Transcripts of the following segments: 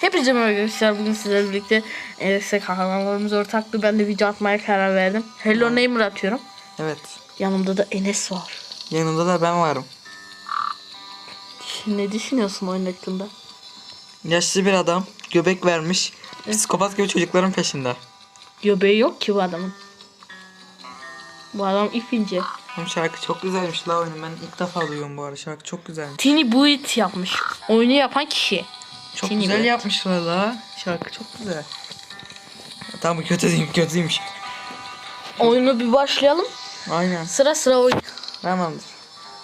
Hepinize merhaba arkadaşlar. Bugün sizlerle birlikte Enes'e kahramanlarımız ortaklı. Ben de video atmaya karar verdim. Hello Neighbor atıyorum. Evet. Yanımda da Enes var. Yanında da ben varım. Ne düşünüyorsun oyun hakkında? Yaşlı bir adam göbek vermiş. Psikopat gibi çocukların peşinde. Göbeği yok ki bu adamın. Bu adam ipince. Hem şarkı çok güzelmiş la oyunun. Ben ilk defa duyuyorum bu arada. Şarkı çok güzelmiş. Tiny Buit yapmış. Oyunu yapan kişi. Çok Tiny güzel Buit. yapmışlar la. Şarkı çok güzel. Tamam kötü değil kötüymüş. Oyunu bir başlayalım. Aynen. Sıra sıra oyun. Tamamdır.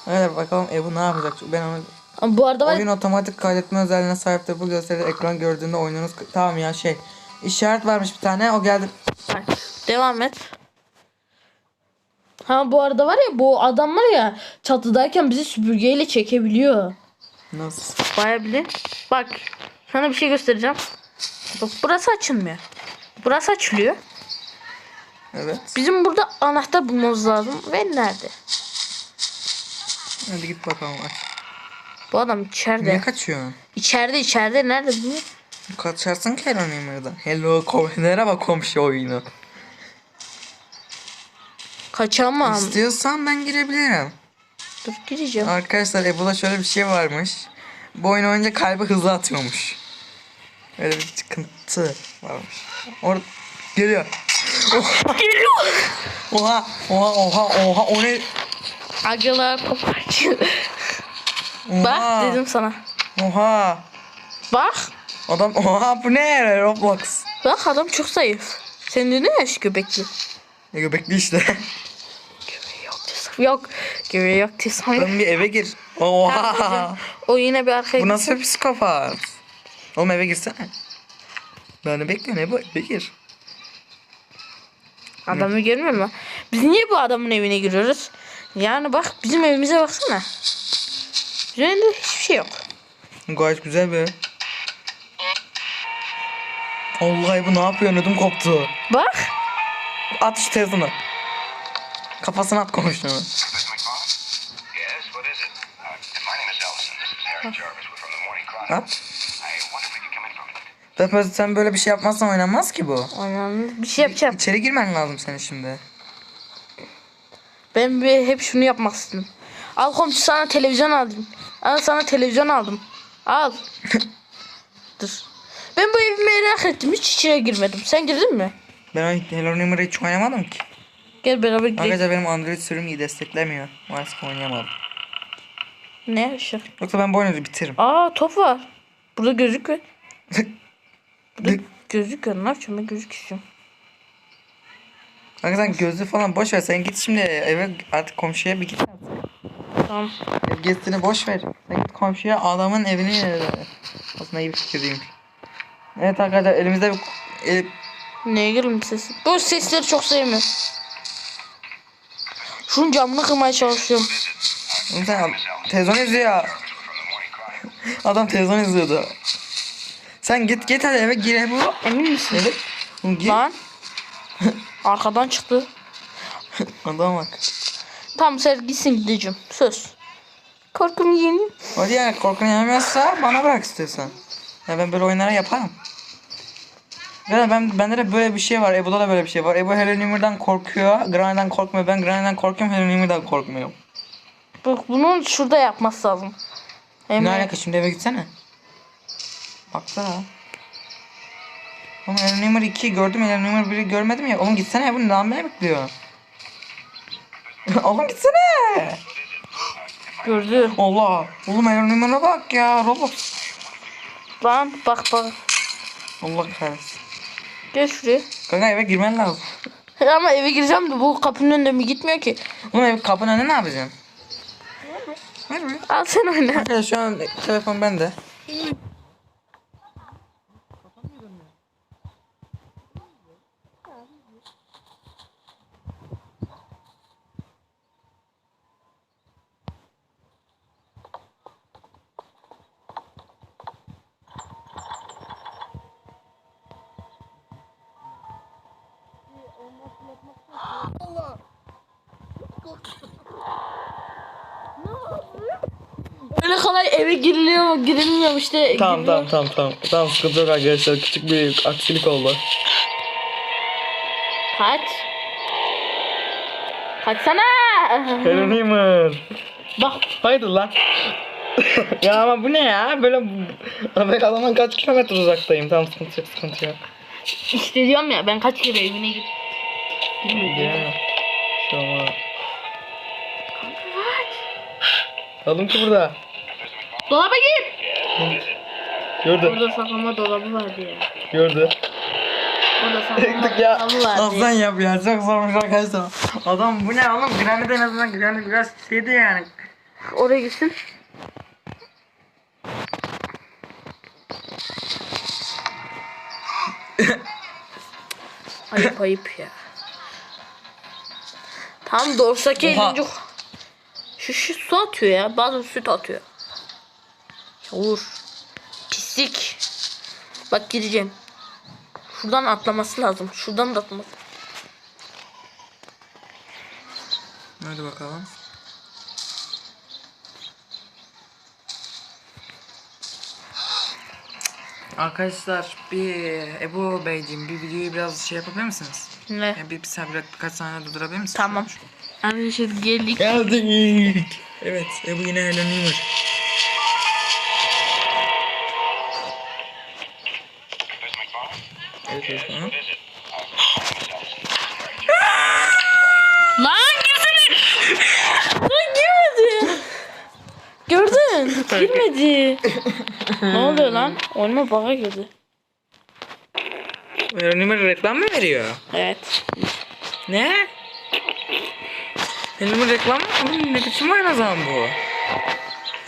Öyle bakalım Ebu ne yapacak? Ben onu... Ama bu arada var Oyun otomatik kaydetme özelliğine sahiptir. Bu gösterir ekran gördüğünde oyununuz... Tamam ya şey. İşaret varmış bir tane. O geldi. Devam et. Ha bu arada var ya bu adam var ya çatıdayken bizi süpürgeyle çekebiliyor. Nasıl? Baya bilir. Bak sana bir şey göstereceğim. Bak burası açılmıyor. Burası açılıyor. Evet. Bizim burada anahtar bulmamız lazım. Ve nerede? Hadi git bakalım. aç. Bu adam içeride. Niye kaçıyorsun? İçeride içeride nerede bilmiyorum. Kaçarsın ki Hello. Hello kom merhaba komşu oyunu. Kaçamam. İstiyorsan ben girebilirim. Dur gireceğim. Arkadaşlar Ebola şöyle bir şey varmış. Bu oyun oynayınca kalbi hızlı atıyormuş. Öyle bir sıkıntı varmış. Orada geliyor. Geliyor. Oha oha oha oha o ne? Kopartıyor. Oha. Bak dedim sana. Oha. Bak. Adam oha bu ne Roblox. Bak adam çok zayıf. De ne yaş göbekli? Ne göbekli işte. Yok diyorsan. yok. Sen bir eve gir. Oha. O yine bir arkaya Bu nasıl bir psikopat? Oğlum eve girsene. Ben de bekliyorum Ebo eve gir. Adamı görmüyor musun? Biz niye bu adamın evine giriyoruz? Yani bak bizim evimize baksana. Bizim evinde hiçbir şey yok. Gayet güzel be. Allah bu ne yapıyor ödüm koptu. Bak. At şu telefonu. Kafasına at konuştuğunu. Ben böyle- sen böyle bir şey yapmazsan oynanmaz ki bu. Aynen. Bir şey yapacağım. İçeri girmen lazım senin şimdi. Ben bir hep şunu yapmak istedim. Al komşu sana televizyon aldım. Al sana televizyon aldım. Al. Dur. Ben bu evi merak ettim. Hiç içine girmedim. Sen girdin mi? Ben Hello Neighbor'ı hiç oynamadım ki. Gel beraber girelim. Arkadaşlar benim Android sürüm iyi desteklemiyor. Maalesef oynayamadım. Ne ışık? Yoksa ben bu oyunu bitiririm. Aa top var. Burada gözüküyor. Burada gözüküyor. Ne yapacağım ben gözük istiyorum. Kanka sen gözlü falan boş ver. Sen git şimdi eve artık komşuya bir git. Tamam. Ev gezisini boş ver. Sen git komşuya adamın evini Aslında iyi bir fikir değilmiş. Evet arkadaşlar elimizde bir el, Neye girelim sesi? Bu sesleri çok sevmiyorum. Şunun camını kırmaya çalışıyorum. Al- televizyon izliyor. Adam televizyon izliyordu. Sen git git hadi eve gir bu. Emin misin? Evet. Lan. Arkadan çıktı. Adam bak. Tamam sen gitsin gideceğim. Söz. Korkum yenim. Hadi yani korkun yenmezse bana bırak istiyorsan. Ya ben böyle oyunlara yaparım. Ya ben bende de böyle bir şey var. Ebu'da da böyle bir şey var. Ebu Neighbor'dan korkuyor. Granny'den korkmuyor. Ben Granny'den korkuyorum. Neighbor'dan korkmuyorum. Bak bunun şurada yapması lazım. Hem Ne alaka şimdi eve gitsene. Baksana. Oğlum Hello Neighbor 2'yi gördüm. Hello Neighbor 1'i görmedim ya. Oğlum gitsene. Neden beni bekliyor? Oğlum gitsene. gördü. Allah. Oğlum Hello Neighbor'a bak ya. Roblox. Lan bak bak. Allah kahretsin. Gel şuraya. Kanka eve girmen lazım. Ama eve gireceğim de bu kapının önünde mi gitmiyor ki? Oğlum ev kapının önüne ne yapacaksın? Ver buraya. Al sen oyna. Arkadaşlar şu an telefon bende. Öyle kolay eve giriliyor mu girilmiyor mu işte. Tamam giriliyor. tamam tamam tamam. Tamam sıkıntı yok arkadaşlar. Küçük bir aksilik oldu. Kaç. Kaçsana. Helen Heimer. Bak Haydi lan. ya ama bu ne ya? Böyle ben adamdan kaç kilometre uzaktayım. Tamam sıkıntı yok sıkıntı yok. işte diyorum ya ben kaç kere evine gittim. Ya. Şu ama. Kaldım ki burada. Dolaba gir. Gördü. Orada saklama dolabı vardı ya. Gördü. Orada saklama ya dolabı vardı. Aslan yap ya çok zormuş arkadaşlar. Adam bu ne oğlum? Granit en azından Granit biraz şeydi yani. Oraya gitsin. ayıp ayıp ya. Tam dorsaki Oha. elince şu şu su atıyor ya. Bazen süt atıyor. Vur. Pislik. Bak gireceğim. Şuradan atlaması lazım. Şuradan da atlaması. Hadi bakalım. Arkadaşlar bir Ebu Beyciğim bir videoyu biraz şey yapabilir misiniz? Ne? Ya bir, bir, bir birkaç saniye durdurabilir misiniz? Tamam. Arkadaşlar geldik. Geldik. Evet Ebu yine Helen Evet, tamam. Lan girsene. Lan girmedi. Gördün. Girmedi. ne oluyor lan? Oyunuma baka girdi. Heimer reklam mı veriyor? Evet. Ne? Heimer reklam mı? Oğlum Ne biçim oyun o zaman bu?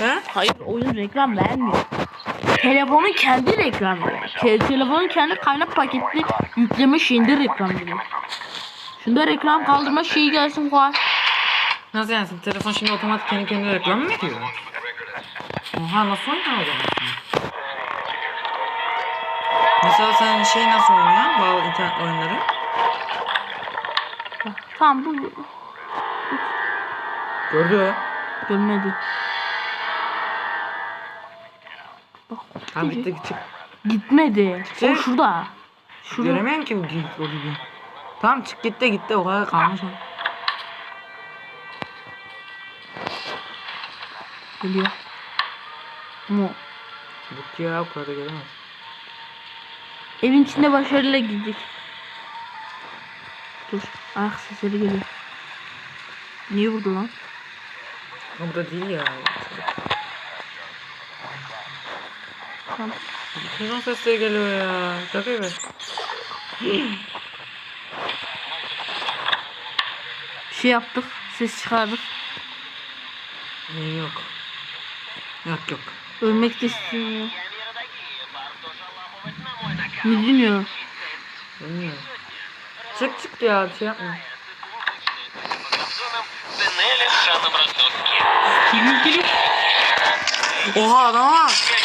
Ha? Hayır oyun reklam vermiyor. Telefonun kendi. Te- telefonun kendi kaynak paketli yükleme şeyinde reklam veriyor. Şunda reklam kaldırma şeyi gelsin var. Nasıl yani? Telefon şimdi otomatik kendi kendine reklam mı veriyor? Oha nasıl oynuyor o zaman? Mesela sen şey nasıl oynuyorsun? Bağlı internet oyunları. Tamam bu Gördü. görmedi. Tamam gitti çık. Gitmedi. O Şey- şurada. Şurada. Göremiyorum ki bu git o gibi. Tamam çık gitti gitti o kadar kalmış. o. Geliyor. Mu. Buk ya o kadar gelemez. Evin içinde başarıyla girdik. Dur. Ayak sesleri geliyor. Niye vurdu lan? Burada değil ya. Tamam. Kızın sesleri geliyor ya. Şaka gibi. Bir şey yaptık. Ses çıkardık. Ee, yok. Yok yok. Ölmek de istiyor. Ne dinliyor? Bilmiyorum. Çık çık ya bir şey yapma. Kimin kilim? Oha adam var.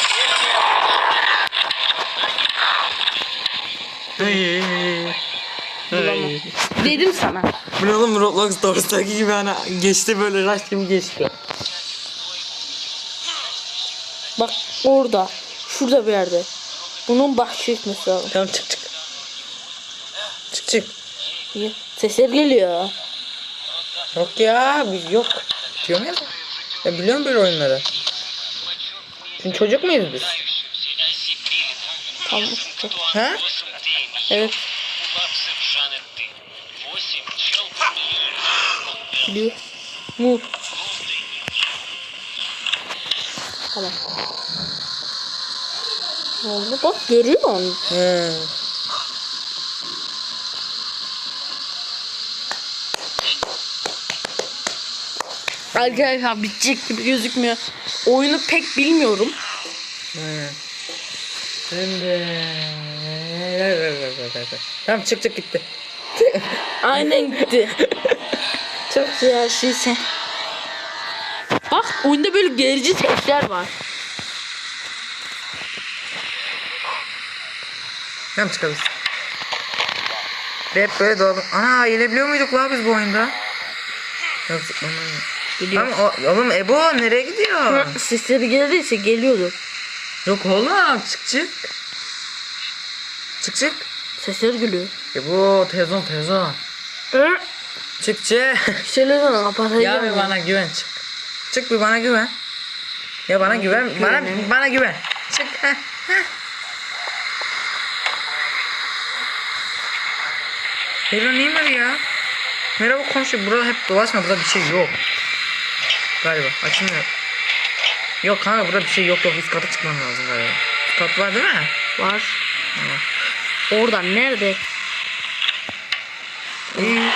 Dedim sana. Bu ne oğlum Roblox Stores'taki gibi hani geçti böyle rush gibi geçti. Bak orada. Şurada bir yerde. Bunun baş çekmesi lazım. Tamam çık çık. Çık çık. Sesler geliyor. Yok ya biz yok. Diyorum ya. Ya biliyorum böyle oyunları. Şimdi çocuk muyuz biz? Tamam. Ha? Evet. Geliyor. Mur. Tamam. Ne oldu? Bak görüyor musun? Hı. Arkadaşlar bitecek gibi gözükmüyor. Oyunu pek bilmiyorum. Hı. Şimdi... Tamam çık çık gitti. Aynen gitti. Çok güzel şeyse. Bak oyunda böyle gerici sesler var. Tamam çıkalım. Hep böyle doğdum. Ana yenebiliyor muyduk la biz bu oyunda? Yok zıplama. Gidiyor. Ama o- oğlum Ebo nereye gidiyor? Sesleri geldiyse geliyordu. Yok oğlum çık çık. Çık çık. Sesler geliyor. Ebo televizyon televizyon. Hı? Çık çık. Söylesene kapatacağım. ya bir bana güven çık. Çık bir bana güven. Ya bana güven. Bana bana güven. Çık. heh, heh. Hello Nimar ya. Merhaba komşu. Burada hep dolaşma. Burada bir şey yok. Galiba. Açılmıyor. Yok kanka burada bir şey yok yok. Üst kata çıkmam lazım galiba. Üst kat var değil mi? Var. Oradan nerede? İyi.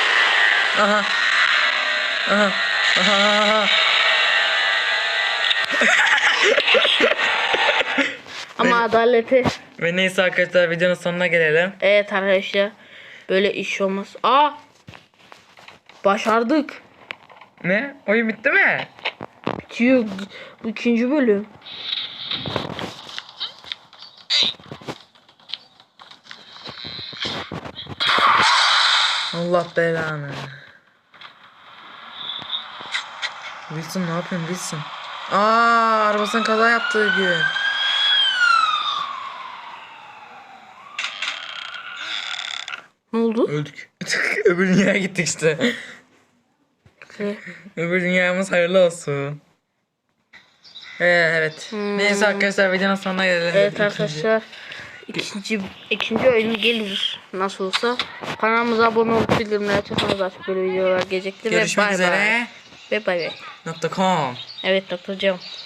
Aha. Aha. Aha. aha. Ama adaleti. Ve neyse arkadaşlar videonun sonuna gelelim. Evet arkadaşlar. Böyle iş olmaz. Aa! Başardık. Ne? Oyun bitti mi? Bitiyor. Bu ikinci bölüm. Allah belanı. Wilson ne yapıyorsun Wilson? Aa arabasının kaza yaptığı gün. Ne oldu? Öldük. Öbür dünyaya gittik işte. Öbür dünyamız hayırlı olsun. Ee, evet. Neyse arkadaşlar videonun sonuna gelelim. Evet arkadaşlar. ikinci ikinci oyun gelir. Nasıl olsa. Kanalımıza abone olup bildirimleri açarsanız artık böyle videolar gelecektir. Görüşmek ve bay. üzere. Ve bay bay. Nokta com. Evet doktorcum.